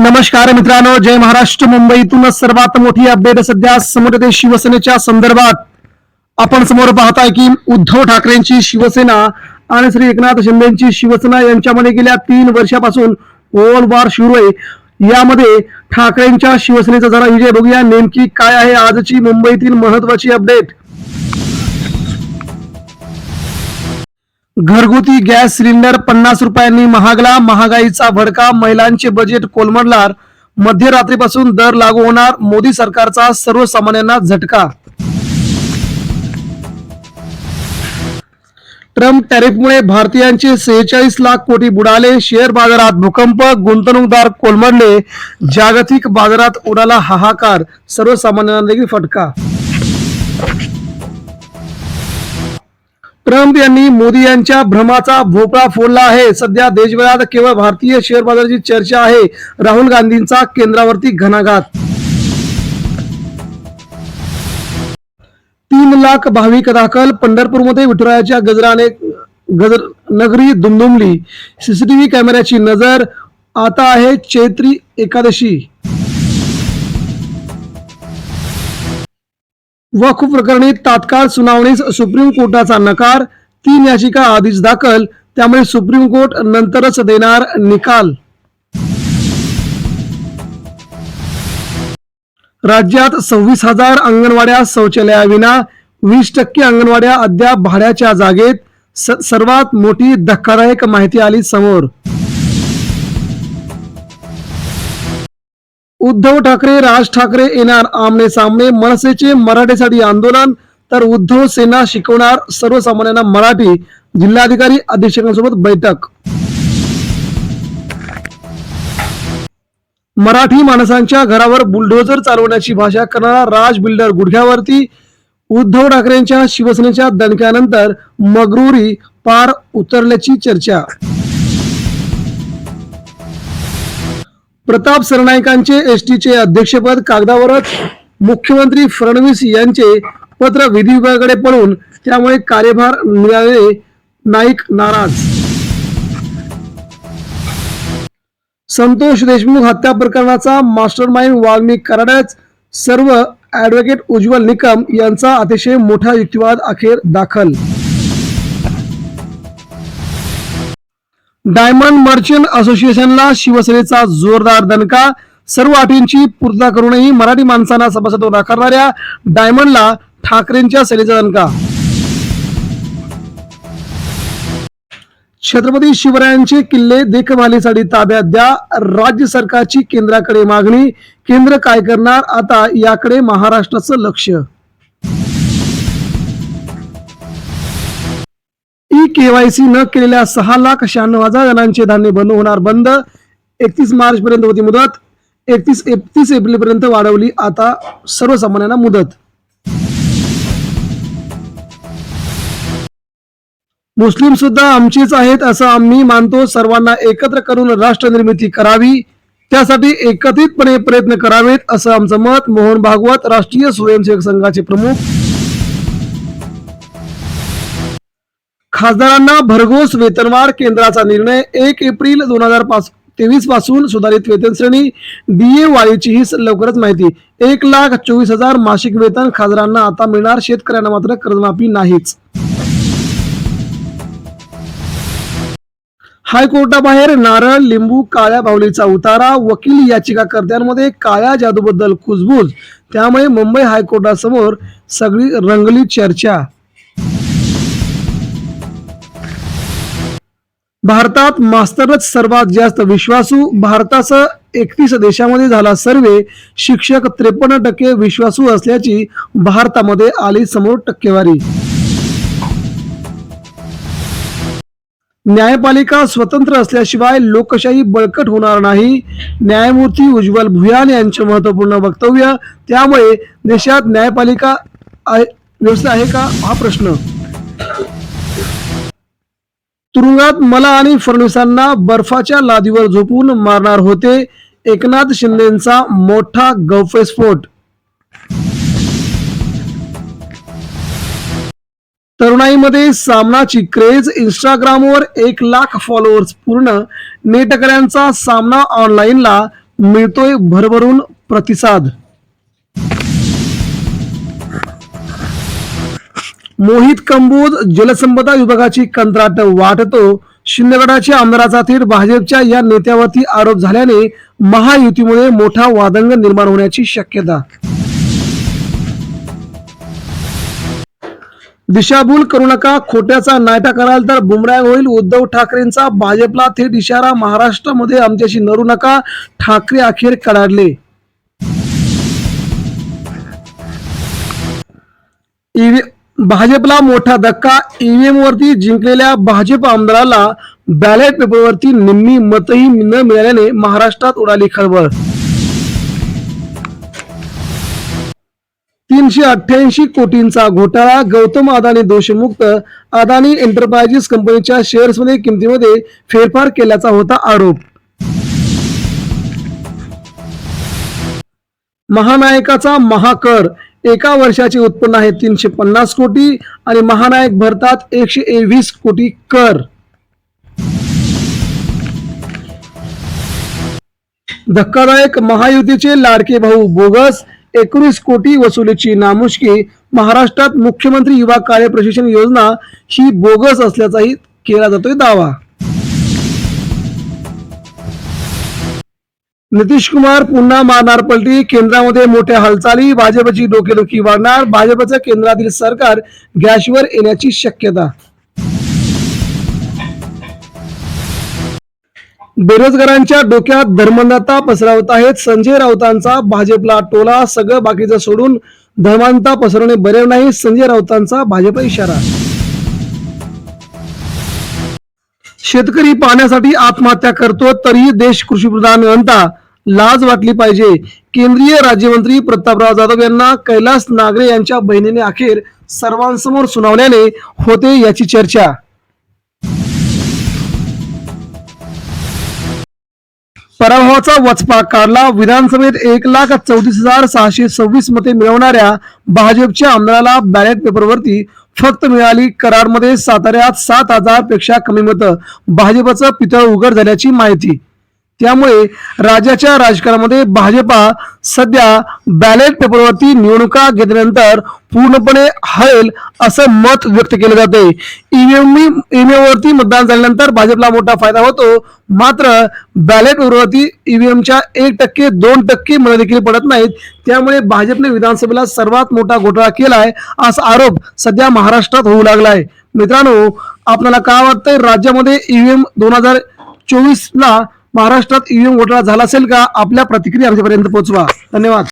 नमस्कार मित्रांनो जय महाराष्ट्र. मुंबईतूनच सर्वात मोठी अपडेट सध्या समोर येते शिवसेनेच्या संदर्भात. आपण समोर पाहताय की उद्धव ठाकरेंची शिवसेना आणि श्री एकनाथ शिंदेची शिवसेना यांच्यामध्ये गेल्या तीन वर्षापासून ओल वार सुरू आहे. यामध्ये ठाकरेंच्या शिवसेनेचा जरा विजय बघूया. नेमकी काय आहे आजची मुंबईतील महत्वाची अपडेट घरगुती गॅस सिलेंडर पन्नास रुपयांनी महागला महागाईचा भडका महिलांचे बजेट कोलमडणार मध्यरात्रीपासून दर लागू होणार मोदी सरकारचा सर्वसामान्यांना झटका. ट्रम्प टॅरिफमुळे भारतीयांचे सेहेचाळीस लाख कोटी बुडाले शेअर बाजारात भूकंप गुंतवणूकदार कोलमडले जागतिक बाजारात उडाला हाहाकार सर्वसामान्यांना देखील फटका. ट्रम्प यांनी मोदी यांच्या भ्रमाचा भोपळा फोडला आहे. सध्या देशभरात केवळ भारतीय शेअर बाजाराची चर्चा आहे. राहुल गांधींचा केंद्रावरती घणाघात. तीन लाख भाविक दाखल पंढरपूरमध्ये विठुरायाच्या गजराने गजर नगरी दुमदुमली. सीसीटीव्ही कॅमेऱ्याची नजर आता आहे चैत्री एकादशी. वक्फ प्रकरणी तात्काळ सुनावणीस सुप्रीम कोर्टाचा नकार तीन याचिका आधीच दाखल त्यामुळे सुप्रीम कोर्ट नंतरच देणार निकाल. राज्यात सव्वीस हजार अंगणवाड्या शौचालयाविना वीस टक्के अंगणवाड्या अद्याप भाड्याच्या जागेत स- सर्वात मोठी धक्कादायक माहिती आली समोर. उद्धव ठाकरे राज ठाकरे येणार आमने सामने. मनसेचे मराठीसाठी आंदोलन तर उद्धव सेना शिकवणार सर्वसामान्यांना मराठी. जिल्हाधिकारी अधीक्षकांसोबत बैठक. मराठी माणसांच्या घरावर बुलडोजर चालवण्याची भाषा करणारा राज बिल्डर गुडघ्यावरती उद्धव ठाकरेंच्या शिवसेनेच्या दणक्यानंतर मगरुरी पार उतरल्याची चर्चा. प्रताप सरनाईकांचे एसटीचे अध्यक्षपद कागदावरच. मुख्यमंत्री फडणवीस यांचे पत्र विधी विभागाकडे पळून त्यामुळे कार्यभार मिळाले नाईक नाराज. संतोष देशमुख हत्या प्रकरणाचा मास्टर माइंड वाल्मिक कराडच सर्व ॲडव्होकेट उज्ज्वल निकम यांचा अतिशय मोठा युक्तिवाद अखेर दाखल. डायमंड मर्चंट असोसिएशनला शिवसेनेचा जोरदार दणका. सर्व अटींची पूर्तता करूनही मराठी माणसांना सभासद नाकारणाऱ्या डायमंडला ठाकरेंच्या सेनेचा दणका. छत्रपती शिवरायांचे किल्ले देखभालीसाठी ताब्यात द्या. राज्य सरकारची केंद्राकडे मागणी. केंद्र काय करणार? आता याकडे महाराष्ट्राचं लक्ष. केवायसी न केलेल्या सहा लाख शहाण्णव हजार जणांचे धान्य बंद होणार बंद. एकतीस मार्च पर्यंत होती मुदत. एकतीस एकतीस एप्रिल पर्यंत वाढवली आता सर्वसामान्यांना मुदत. मुस्लिम सुद्धा आमचेच आहेत असं आम्ही मानतो. सर्वांना एकत्र करून राष्ट्र निर्मिती करावी. त्यासाठी एकत्रितपणे प्रयत्न करावेत असं आमचं मत. मोहन भागवत राष्ट्रीय स्वयंसेवक संघाचे प्रमुख. खासदारांना भरघोस वेतनवाढ केंद्राचा निर्णय एक एप्रिल दोन हजार पाच तेवीसपासून सुधारित वेतन श्रेणी डीए वाढीची ही लवकरच माहिती. एक लाख चोवीस हजार मासिक वेतन खासदारांना आता मिळणार शेतकऱ्यांना मात्र कर्जमाफी नाहीच. हायकोर्टाबाहेर नारळ लिंबू काळ्या बावलीचा उतारा वकील याचिकाकर्त्यांमध्ये काळ्या जादूबद्दल कुजबूज. त्यामुळे मुंबई हायकोर्टासमोर सगळी रंगली चर्चा. भारतात मास्तरच सर्वात जास्त विश्वासू भारतासह एकतीस देशामध्ये झाला सर्वे शिक्षक त्रेपन्न टक्के विश्वासू असल्याची भारतामध्ये आली समोर टक्केवारी. न्यायपालिका स्वतंत्र असल्याशिवाय लोकशाही बळकट होणार नाही. न्यायमूर्ती उज्ज्वल भुयान यांचे महत्त्वपूर्ण वक्तव्य त्यामुळे देशात न्यायपालिका व्यवस्था आहे का? हा प्रश्न. तुरुंगात मला आणि फडणवीसांना बर्फाच्या लादीवर झोपून मारणार होते एकनाथ शिंदेचा मोठा गौफेस्फोट तरुणाईमध्ये सामनाची क्रेज इंस्टाग्रामवर एक लाख फॉलोअर्स पूर्ण नेटकऱ्यांचा सामना ऑनलाईनला मिळतोय भरभरून प्रतिसाद. मोहित कंबोज जलसंपदा विभागाची कंत्राट वाटतो. शिंदगडाच्या आमदाराचा थेट भाजपच्या या नेत्यावरती आरोप झाल्याने महायुतीमुळे मोठा वादंग निर्माण होण्याची शक्यता. दिशाभूल करू नका खोट्याचा नायटा कराल तर बुमरांग होईल. उद्धव ठाकरेंचा भाजपला थेट इशारा महाराष्ट्रामध्ये आमच्याशी नरू नका ठाकरे अखेर कडाडले. EV भाजपला मोठा धक्का. ईव्हीएम वरती जिंकलेल्या भाजप आमदाराला बॅलेट पेपरवरती निम्मी मतही न मिळाल्याने महाराष्ट्रात उडाली खळबळ. तीनशे अठ्ठ्याऐंशी कोटींचा घोटाळा. गौतम अदानी दोषमुक्त. अदानी एंटरप्राइजेस कंपनीच्या शेअर्समध्ये किमतीमध्ये फेरफार केल्याचा होता आरोप. महानायकाचा महाकर. एका वर्षाचे उत्पन्न आहे तीनशे पन्नास कोटी आणि महानायक भरतात एकशे वीस कोटी कर. धक्कादायक महायुतीचे लाडके भाऊ बोगस एकोणीस कोटी वसुलीची नामुष्की. महाराष्ट्रात मुख्यमंत्री युवा कार्य प्रशिक्षण योजना ही बोगस असल्याचाही केला जातोय दावा. नितीश कुमार पुन्हा मारणार पलटी. केंद्रामध्ये मोठ्या हालचाली. भाजपची डोकेदुखी वाढणार. भाजपचं केंद्रातील सरकार गॅसवर येण्याची शक्यता. बेरोजगारांच्या डोक्यात धर्मंदाता पसरवत आहेत. संजय राऊतांचा भाजपला टोला. सगळं बाकीचं सोडून धर्मांता पसरवणे बरे नाही. संजय राऊतांचा भाजप इशारा. शेतकरी पाण्यासाठी आत्महत्या करतो तरीही देश कृषीप्रधान म्हणता लाज वाटली पाहिजे. केंद्रीय राज्यमंत्री प्रतापराव जाधव यांना कैलास नागरे यांच्या बहिणीने अखेर सर्वांसमोर सुनावल्याने होते याची चर्चा. पराभवाचा वचपा काढला. विधानसभेत एक लाख चौतीस हजार सहाशे सव्वीस मते मिळवणाऱ्या भाजपच्या आमदाराला बॅलेट पेपरवरती फक्त मिळाली करारमध्ये साताऱ्यात सात हजारपेक्षा कमी मतं. भाजपचं पितळ उघड झाल्याची माहिती. त्यामुळे राज्याच्या राजकारणामध्ये भाजपा सध्या बॅलेट पेपरवरती निवडणुका घेतल्यानंतर पूर्णपणे हळेल असं मत व्यक्त केलं जाते ईव्हीएम ईव्हीएमवरती मतदान झाल्यानंतर भाजपला मोठा फायदा होतो. मात्र बॅलेट पेपरवरती ईव्हीएमच्या एक टक्के दोन टक्के मतं देखील पडत नाहीत. त्यामुळे भाजपने विधानसभेला सर्वात मोठा घोटाळा केलाय असा आरोप सध्या महाराष्ट्रात होऊ लागलाय. मित्रांनो आपल्याला काय वाटतंय? राज्यामध्ये ईव्हीएम दोन हजार चोवीसला महाराष्ट्रात ईव्हीएम घोटाळा झाला असेल का? आपल्या प्रतिक्रिया आमच्यापर्यंत पोहोचवा. धन्यवाद.